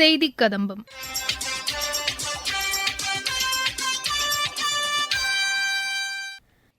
செய்தி கதம்பம்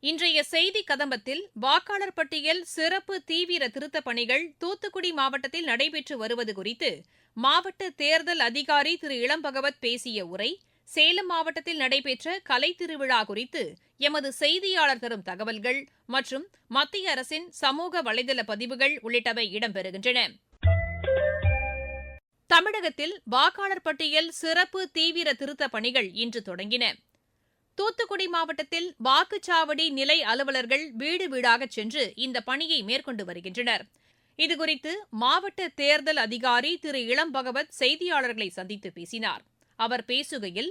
இன்றைய செய்தி கதம்பத்தில் வாக்காளர் பட்டியல் சிறப்பு தீவிர திருத்தப் பணிகள் தூத்துக்குடி மாவட்டத்தில் நடைபெற்று வருவது குறித்து மாவட்ட தேர்தல் அதிகாரி திரு. இளம்பகவத் பேசிய உரை சேலம் மாவட்டத்தில் நடைபெற்ற கலை திருவிழா குறித்து எமது செய்தியாளர் தரும் தகவல்கள் மற்றும் மத்திய அரசின் சமூக வலைதள பதிவுகள் உள்ளிட்டவை இடம்பெறுகின்றன. தமிழகத்தில் வாக்காளர் பட்டியல் சிறப்பு தீவிர திருத்தப் பணிகள் இன்று தொடங்கின. தூத்துக்குடி மாவட்டத்தில் வாக்குச்சாவடி நிலை அலுவலர்கள் வீடு வீடாகச் சென்று இந்த பணியை மேற்கொண்டு வருகின்றனர். இதுகுறித்து மாவட்ட தேர்தல் அதிகாரி திரு இளம் பகவத் செய்தியாளர்களை சந்தித்து பேசினார். அவர் பேசுகையில்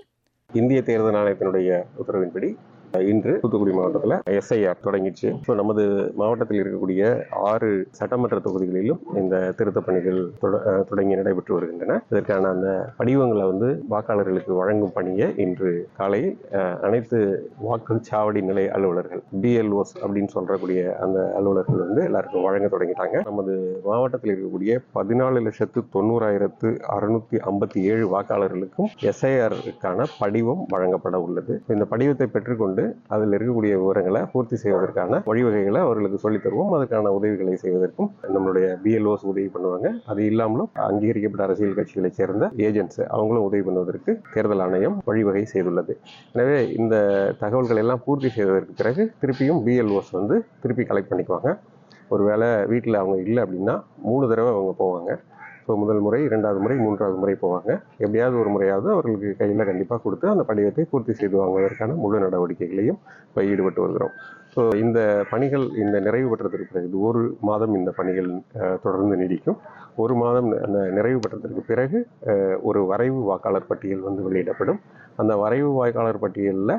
இந்திய தேர்தல் ஆணையத்தினுடைய உத்தரவின்படி இன்று தூத்துக்குடி மாவட்டத்தில் எஸ்ஐஆர் தொடங்கிடுச்சு. ஸோ நமது மாவட்டத்தில் இருக்கக்கூடிய ஆறு சட்டமன்ற தொகுதிகளிலும் இந்த திருத்தப் பணிகள் தொட- தொடங்கி நடைபெற்று வருகின்றன. இதற்கான அந்த படிவங்களை வந்து வாக்காளர்களுக்கு வழங்கும் பணியை இன்று காலை அனைத்து அனைத்து வாக்குச்சாவடி நிலை அலுவலர்கள் பிஎல்ஓஸ் அப்படின்னு சொல்றக்கூடிய அந்த அலுவலர்கள் வந்து எல்லாருக்கும் வழங்க தொடங்கிட்டாங்க. நமது மாவட்டத்தில் இருக்கக்கூடிய பதினாலு லட்சத்து தொண்ணூறாயிரத்து அறுநூத்தி ஐம்பத்தி ஏழு வாக்காளர்களுக்கும் எஸ்ஐஆருக்கான படிவம் வழங்கப்பட உள்ளது. இந்த படிவத்தை பெற்றுக்கொண்டு அதில் இருக்கக்கூடிய விவரங்களை பூர்த்தி செய்வதற்கான வழிவகைகளை அவர்களுக்கு சொல்லித் தருவோம். அதற்கான உதவிகளை செய்வதற்கும் நம்மளுடைய பிஎல்ஓஸ் உதவி பண்ணுவாங்க. அது இல்லாமலும் அங்கீகரிக்கப்பட்ட அரசியல் கட்சிகளைச் சேர்ந்த ஏஜென்ட்ஸ் அவங்களும் உதவி பண்ணுவதற்கு தேர்தல் ஆணையம் வழிவகை செய்துள்ளது. எனவே இந்த தகவல்கள் எல்லாம் பூர்த்தி செய்வதற்கு பிறகு திருப்பியும் பிஎல்ஓஸ் வந்து திருப்பி கலெக்ட் பண்ணிக்குவாங்க. ஒருவேளை வீட்டில் அவங்க இல்லை அப்படின்னா மூணு தடவை அவங்க போவாங்க. ஸோ முதல் முறை இரண்டாவது முறை மூன்றாவது முறை போவாங்க. எப்படியாவது ஒரு முறையாவது அவர்களுக்கு கையில் கண்டிப்பாக கொடுத்து அந்த படிவத்தை பூர்த்தி செய்து வாங்குவதற்கான முழு நடவடிக்கைகளையும் இப்போ ஈடுபட்டு வருகிறோம். ஸோ இந்த பணிகள் இந்த நிறைவு பெற்றதற்கு பிறகு இது ஒரு மாதம் இந்த பணிகள் தொடர்ந்து நீடிக்கும். ஒரு மாதம் அந்த நிறைவு பெற்றதற்கு பிறகு ஒரு வரைவு வாக்காளர் பட்டியல் வந்து வெளியிடப்படும். அந்த வரைவு வாக்காளர் பட்டியலில்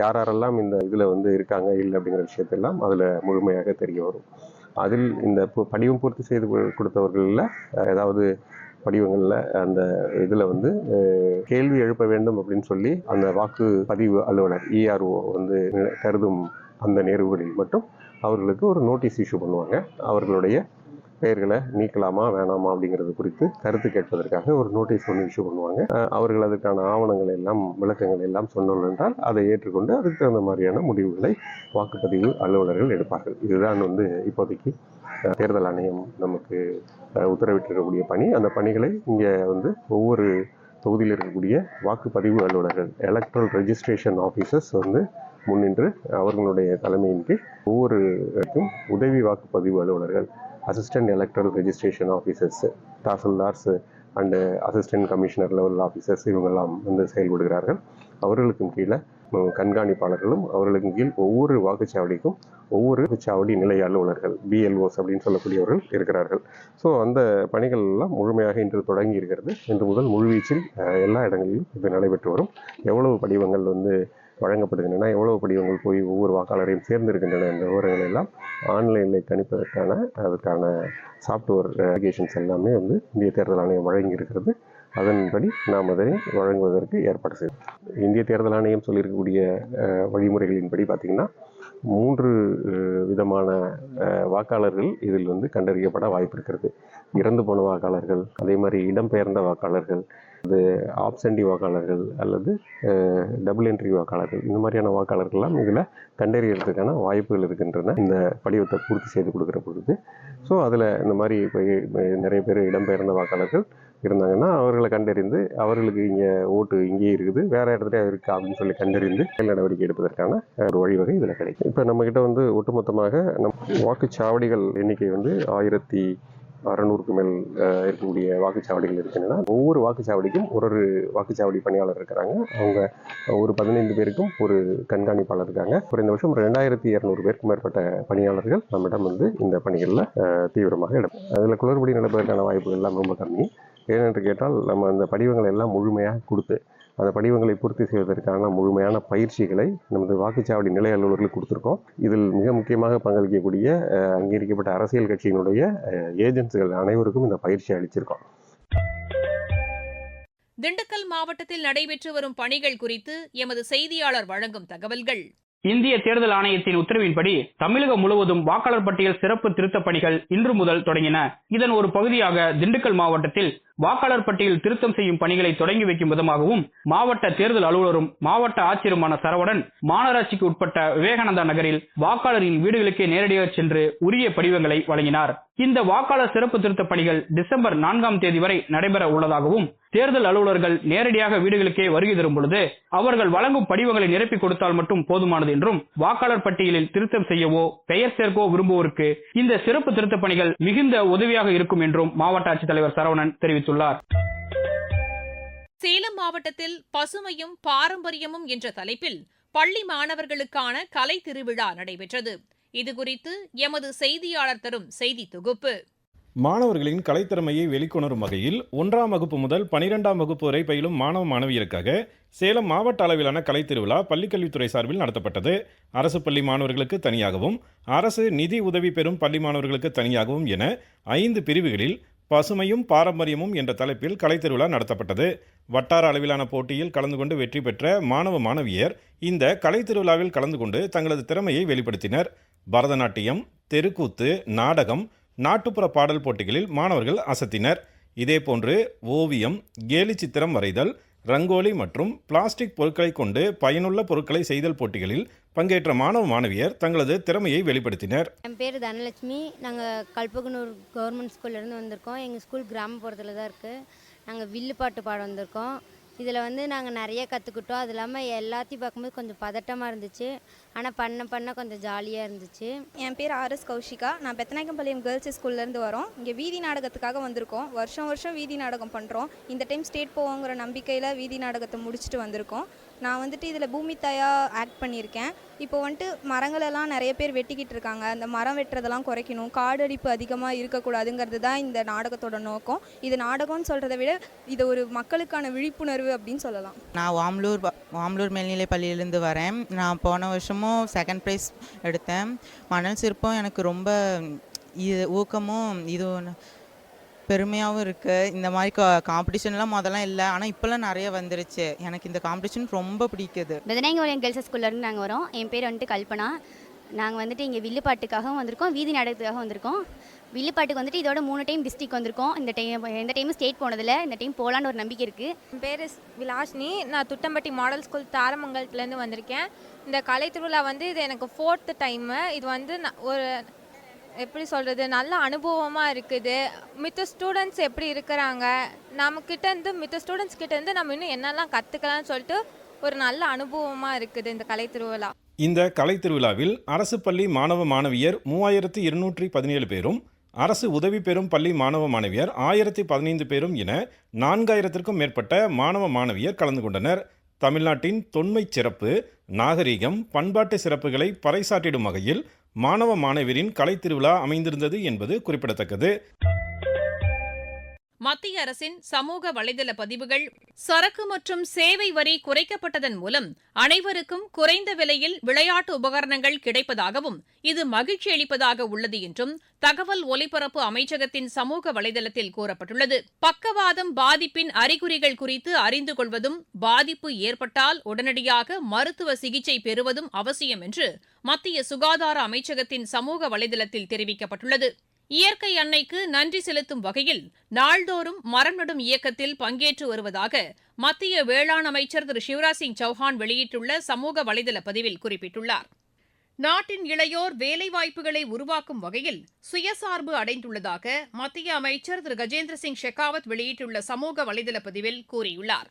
யாரெல்லாம் இந்த இதில் வந்து இருக்காங்க இல்லை அப்படிங்கிற விஷயத்தெல்லாம் அதில் முழுமையாக தெரிய வரும். அதில் இந்த படிவம் பூர்த்தி செய்து கொ- கொடுத்தவர்களில் ஏதாவது படிவங்களில் அந்த இதில் வந்து கேள்வி எழுப்ப வேண்டும் அப்படின்னு சொல்லி அந்த வாக்கு பதிவு அலுவலர் இஆர்ஓ வந்து கருதும் அந்த நேர்வுகளில் மட்டும் அவர்களுக்கு ஒரு நோட்டீஸ் இஷ்யூ பண்ணுவாங்க. அவர்களுடைய பெயர்களை நீக்கலாமா வேணாமா அப்படிங்கிறது குறித்து கருத்து கேட்பதற்காக ஒரு நோட்டீஸ் ஒன்று இஷ்யூ பண்ணுவாங்க. அவர்கள் அதற்கான ஆவணங்கள் எல்லாம் விளக்கங்கள் எல்லாம் சொன்னோம் என்றால் அதை ஏற்றுக்கொண்டு அதுக்கு தகுந்த மாதிரியான முடிவுகளை வாக்குப்பதிவு அலுவலர்கள் எடுப்பார்கள். இதுதான் வந்து இப்போதைக்கு தேர்தல் ஆணையம் நமக்கு உத்தரவிட்டிருக்கக்கூடிய பணி. அந்த பணிகளை இங்கே வந்து ஒவ்வொரு தொகுதியில் இருக்கக்கூடிய வாக்குப்பதிவு அலுவலர்கள் எலக்ட்ரல் ரெஜிஸ்ட்ரேஷன் ஆஃபீஸர்ஸ் வந்து முன்னின்று அவர்களுடைய தலைமையின் கீழ் ஒவ்வொரு உதவி வாக்குப்பதிவு அலுவலர்கள் assistant electoral registration officers tahsildars and assistant commissioner level officers இவங்கெல்லாம் வந்து செயல்படுகிறார்கள். அவர்களுக்கும் கீழே கண்காணிப்பாளர்களும் அவர்களுக்கும் கீழ் ஒவ்வொரு வாக்குச்சாவடிக்கும் ஒவ்வொரு சாவடி நிலை அலுவலர்கள் பிஎல்ஓஸ் அப்படின்னு சொல்லக்கூடியவர்கள் இருக்கிறார்கள். ஸோ அந்த பணிகள் எல்லாம் முழுமையாக இன்று தொடங்கி இருக்கிறது. இன்று முதல் முழுவீச்சில் எல்லா இடங்களிலும் இது நடைபெற்று வரும். எவ்வளவு படிவங்கள் வந்து வழங்கப்படுகின்றன. எவ்வளவு படிவங்கள் போய் ஒவ்வொரு வாக்காளரையும் சேர்ந்திருக்கின்றன என்ற விவரங்கள் எல்லாம் ஆன்லைனில் கணிப்பதற்கான அதற்கான சாஃப்ட்வேர் அப்ளிகேஷன்ஸ் uh, எல்லாமே வந்து இந்திய தேர்தல் ஆணையம் வழங்கி இருக்கிறது அதன்படி நாம் அதனை வழங்குவதற்கு ஏற்பாடு செய்வோம் இந்திய தேர்தல் ஆணையம் சொல்லியிருக்கக்கூடிய uh, வழிமுறைகளின்படி பார்த்திங்கன்னா மூன்று uh, விதமான வாக்காளர்கள் இதில் வந்து கண்டறியப்பட வாய்ப்பு இருக்கிறது. இறந்து போன வாக்காளர்கள் அதே மாதிரி இடம்பெயர்ந்த வாக்காளர்கள் அது ஆப்சண்டி வாக்காளர்கள் அல்லது டபுள் என்ட்ரி வாக்காளர்கள் இந்த மாதிரியான வாக்காளர்கள்லாம் இதில் கண்டறியறதுக்கான வாய்ப்புகள் இருக்கின்றன. இந்த படிவத்தை பூர்த்தி செய்து கொடுக்குற பொழுது. ஸோ அதில் இந்த மாதிரி இப்போ நிறைய பேர் இடம்பெயர்ந்த வாக்காளர்கள் இருந்தாங்கன்னா அவர்களை கண்டறிந்து அவர்களுக்கு இங்கே ஓட்டு இங்கேயே இருக்குது வேறு இடத்துல இருக்கா அப்படின்னு சொல்லி கண்டறிந்து செயல் நடவடிக்கை எடுப்பதற்கான ஒரு வழிவகை இதில் கிடைக்கும். இப்போ நம்மக்கிட்ட வந்து ஒட்டுமொத்தமாக நம் வாக்குச்சாவடிகள் எண்ணிக்கை வந்து ஆயிரத்தி அறநூறுக்கு மேல் இருக்கக்கூடிய வாக்குச்சாவடிகள் இருக்கின்றன ஒவ்வொரு வாக்குச்சாவடிக்கும் ஒரு ஒரு வாக்குச்சாவடி பணியாளர் இருக்கிறாங்க. அவங்க ஒரு பதினைந்து பேருக்கும் ஒரு கண்காணிப்பாளர் இருக்காங்க. குறைந்த வருஷம் ரெண்டாயிரத்தி இரநூறு பேருக்கும் மேற்பட்ட பணியாளர்கள் நம்மிடம் வந்து இந்த பணிகளில் தீவிரமாக இடம் அதில் குளறுபடி நடப்பதற்கான வாய்ப்புகள் எல்லாம் ரொம்ப கம்மி. ஏனென்று கேட்டால் நம்ம அந்த படிவங்களை எல்லாம் முழுமையாக கொடுத்து அந்த படிவங்களை பூர்த்தி செய்வதற்கான முழுமையான பயிற்சிகளை நமது வாக்குச்சாவடி நிலை அலுவலர்களுக்கு கொடுத்துருக்கோம். இதில் மிக முக்கியமாக பங்களிக்கக்கூடிய அங்கீகரிக்கப்பட்ட அரசியல் கட்சியினுடைய ஏஜென்சிகள் அனைவருக்கும் இந்த பயிற்சி அளிச்சிருக்கோம். திண்டுக்கல் மாவட்டத்தில் நடைபெற்று வரும் பணிகள் குறித்து எமது செய்தியாளர் வழங்கும் தகவல்கள். இந்திய தேர்தல் ஆணையத்தின் உத்தரவின்படி தமிழகம் முழுவதும் வாக்காளர் பட்டியல் சிறப்பு திருத்தப் பணிகள் இன்று முதல் தொடங்கின. இதன் ஒரு பகுதியாக திண்டுக்கல் மாவட்டத்தில் வாக்காளர் பட்டியல் திருத்தம் செய்யும் பணிகளை தொடங்கி வைக்கும் விதமாகவும் மாவட்ட தேர்தல் அலுவலரும் மாவட்ட ஆட்சியருமான சரவணன் மாநகராட்சிக்கு உட்பட்ட விவேகானந்தா நகரில் வாக்காளரின் வீடுகளுக்கே நேரடியாக சென்று உரிய படிவங்களை வழங்கினார். இந்த வாக்காளர் சிறப்பு திருத்த பணிகள் டிசம்பர் நான்காம் தேதி வரை நடைபெற உள்ளதாகவும் தேர்தல் அலுவலர்கள் நேரடியாக வீடுகளுக்கே வருகை தரும் பொழுது அவர்கள் வழங்கும் படிவங்களை நிரப்பிக் கொடுத்தால் மட்டும் போதுமானது என்றும் வாக்காளர் பட்டியலில் திருத்தம் செய்யவோ பெயர் சேர்க்கவோ விரும்புவோருக்கு இந்த சிறப்பு திருத்த பணிகள் மிகுந்த உதவியாக இருக்கும் என்றும் மாவட்ட ஆட்சித்தலைவர் சரவணன் தெரிவித்துள்ளார். சேலம் மாவட்டத்தில் பசுமையும் பாரம்பரியமும் என்ற தலைப்பில் பள்ளி மாணவர்களுக்கான கலை திருவிழா நடைபெற்றது. இதுகுறித்து எமது செய்தியாளர் தரும் செய்தி தொகுப்பு. மாணவர்களின் கலைத்திறமையை வெளிக்கொணரும் வகையில் ஒன்றாம் வகுப்பு முதல் பனிரெண்டாம் வகுப்பு வரை பயிலும் மாணவ மாணவியருக்காக சேலம் மாவட்ட அளவிலான கலைத்திருவிழா பள்ளிக்கல்வித்துறை சார்பில் நடத்தப்பட்டது. அரசு பள்ளி மாணவர்களுக்கு தனியாகவும் அரசு நிதி உதவி பெறும் பள்ளி மாணவர்களுக்கு தனியாகவும் என ஐந்து பிரிவுகளில் பசுமையும் பாரம்பரியமும் என்ற தலைப்பில் கலைத்திருவிழா நடத்தப்பட்டது. வட்டார அளவிலான போட்டியில் கலந்து கொண்டு வெற்றி பெற்ற மாணவ மாணவியர் இந்த கலைத்திருவிழாவில் கலந்து கொண்டு தங்களது திறமையை வெளிப்படுத்தினர். பரதநாட்டியம் தெருக்கூத்து நாடகம் நாட்டுப்புற பாடல் போட்டிகளில் மாணவர்கள் அசத்தினர். இதேபோன்று ஓவியம் கேலி சித்திரம் வரைதல் ரங்கோலி மற்றும் பிளாஸ்டிக் பொருட்களை கொண்டு பயனுள்ள பொருட்களை செய்தல் போட்டிகளில் பங்கேற்ற மாணவ மாணவியர் தங்களது திறமையை வெளிப்படுத்தினர். என் பேர் தனலட்சுமி. நாங்கள் கல்பகனூர் கவர்மெண்ட் ஸ்கூல்லேருந்து வந்திருக்கோம். எங்கள் ஸ்கூல் கிராமப்புறத்தில் தான் இருக்குது நாங்கள் வில்லு பாட்டு பாட வந்திருக்கோம். இதில் வந்து நாங்கள் நிறைய கற்றுக்கிட்டோம். அது இல்லாமல் எல்லாத்தையும் பார்க்கும்போது கொஞ்சம் பதட்டமாக இருந்துச்சு. ஆனால் பண்ண பண்ண கொஞ்சம் ஜாலியாக இருந்துச்சு. என் பேர் ஆர்எஸ் கௌஷிகா. நான் பெத்தநாயக்கம்பாளையம் கேர்ள்ஸ் ஸ்கூல்லேருந்து வரோம். இங்கே வீதி நாடகத்துக்காக வந்திருக்கோம். வருஷம் வருஷம் வீதி நாடகம் பண்ணுறோம். இந்த டைம் ஸ்டேட் போவோங்கிற நம்பிக்கையில் வீதி நாடகத்தை முடிச்சுட்டு வந்திருக்கோம். நான் வந்துட்டு இதில் பூமி தாயாக ஆக்ட் பண்ணியிருக்கேன். இப்போ வந்துட்டு மரங்களெல்லாம் நிறைய பேர் வெட்டிக்கிட்டு இருக்காங்க. அந்த மரம் வெட்டுறதெல்லாம் குறைக்கணும். காடடிப்பு அதிகமாக இருக்கக்கூடாதுங்கிறது தான் இந்த நாடகத்தோட நோக்கம். இது நாடகம்னு சொல்கிறத விட இது ஒரு மக்களுக்கான விழிப்புணர்வு அப்படின்னு சொல்லலாம். நான் வாம்லூர் வாம்லூர் மேல்நிலை பள்ளியிலேருந்து வரேன். நான் போன வருஷமும் செகண்ட் ப்ரைஸ் எடுத்தேன். மணல் சிற்பம் எனக்கு ரொம்ப இது ஊக்கமும் இது பெருமையாகவும் இருக்குது இந்த மாதிரி கா காம்படிஷன்லாம் முதல்ல இல்லை. ஆனால் இப்போல்லாம் நிறைய வந்துருச்சு. எனக்கு இந்த காம்படிஷன் ரொம்ப பிடிக்குது. பெதநாயகபாளையம் கேர்ள்ஸ் ஸ்கூல்லேருந்து நாங்கள் வரோம். என் பேர் வந்துட்டு கல்பனா. நாங்கள் வந்துட்டு இங்கே வில்லுப்பாட்டுக்காகவும் வந்திருக்கோம். வீதி நாடகத்துக்காக வந்திருக்கோம். வில்லுப்பாட்டுக்கு வந்துட்டு இதோட மூணு டைம் டிஸ்ட்ரிக் வந்திருக்கோம். இந்த டைம் எந்த டைமும் ஸ்டேட் போனதில்லை. இந்த டைம் போகலான்னு ஒரு நம்பிக்கை இருக்குது என் பேர் விலாஷினி. நான் துட்டம்பட்டி மாடல் ஸ்கூல் தாரமங்கலத்துலேருந்து வந்திருக்கேன். இந்த கலை திருவிழா வந்து இது எனக்கு ஃபோர்த்து டைமு இது வந்து நான் ஒரு எப்படி சொல்கிறது நல்ல அனுபவமாக இருக்குது. மித்த ஸ்டூடெண்ட்ஸ் எப்படி இருக்கிறாங்க? நம்மக்கிட்ட இருந்து மித்த ஸ்டூடெண்ட்ஸ் கிட்டேருந்து நம்ம இன்னும் என்னெல்லாம் கற்றுக்கலாம்னு சொல்லிட்டு ஒரு நல்ல அனுபவமாக இருக்குது இந்த கலை திருவிழா. இந்த கலை திருவிழாவில் அரசு பள்ளி மாணவ மாணவியர் மூவாயிரத்து இருநூற்றி பதினேழு பேரும் அரசு உதவி பெறும் பள்ளி மாணவ மாணவியர் ஆயிரத்தி பதினைந்து பேரும் என நான்காயிரத்திற்கும் மேற்பட்ட மாணவ மாணவியர் கலந்து கொண்டனர். தமிழ்நாட்டின் தொன்மை சிறப்பு நாகரீகம் பண்பாட்டு சிறப்புகளை பறைசாற்றிடும் வகையில் மாணவ மாணவியரின் கலைத் திருவிழா அமைந்திருந்தது என்பது குறிப்பிடத்தக்கது. மத்திய அரசின் சமூக வலைதள பதிவுகள் சரக்கு மற்றும் சேவை வரி குறைக்கப்பட்டதன் மூலம் அனைவருக்கும் குறைந்த விலையில் விளையாட்டு உபகரணங்கள் கிடைப்பதாகவும் இது மகிழ்ச்சி அளிப்பதாக உள்ளது என்றும் தகவல் ஒலிபரப்பு அமைச்சகத்தின் சமூக வலைதளத்தில் கூறப்பட்டுள்ளது. பக்கவாதம் பாதிப்பின் அறிகுறிகள் குறித்து அறிந்து கொள்வதும் பாதிப்பு ஏற்பட்டால் உடனடியாக மருத்துவ சிகிச்சை பெறுவதும் அவசியம் என்று மத்திய சுகாதார அமைச்சகத்தின் சமூக வலைதளத்தில் தெரிவிக்கப்பட்டுள்ளது. இயற்கை அன்னைக்கு நன்றி செலுத்தும் வகையில் நாள்தோறும் மரம் நடும் இயக்கத்தில் பங்கேற்று வருவதாக மத்திய வேளாண் அமைச்சர் திரு சிவராஜ் சிங் சௌஹான் வெளியிட்டுள்ள சமூக வலைதள பதிவில் குறிப்பிட்டுள்ளார். நாட்டின் இளையோர் வேலைவாய்ப்புகளை உருவாக்கும் வகையில் சுயசார்பு அடைந்துள்ளதாக மத்திய அமைச்சர் திரு கஜேந்திர சிங் ஷெகாவத் வெளியிட்டுள்ள சமூக வலைதள பதிவில் கூறியுள்ளார்.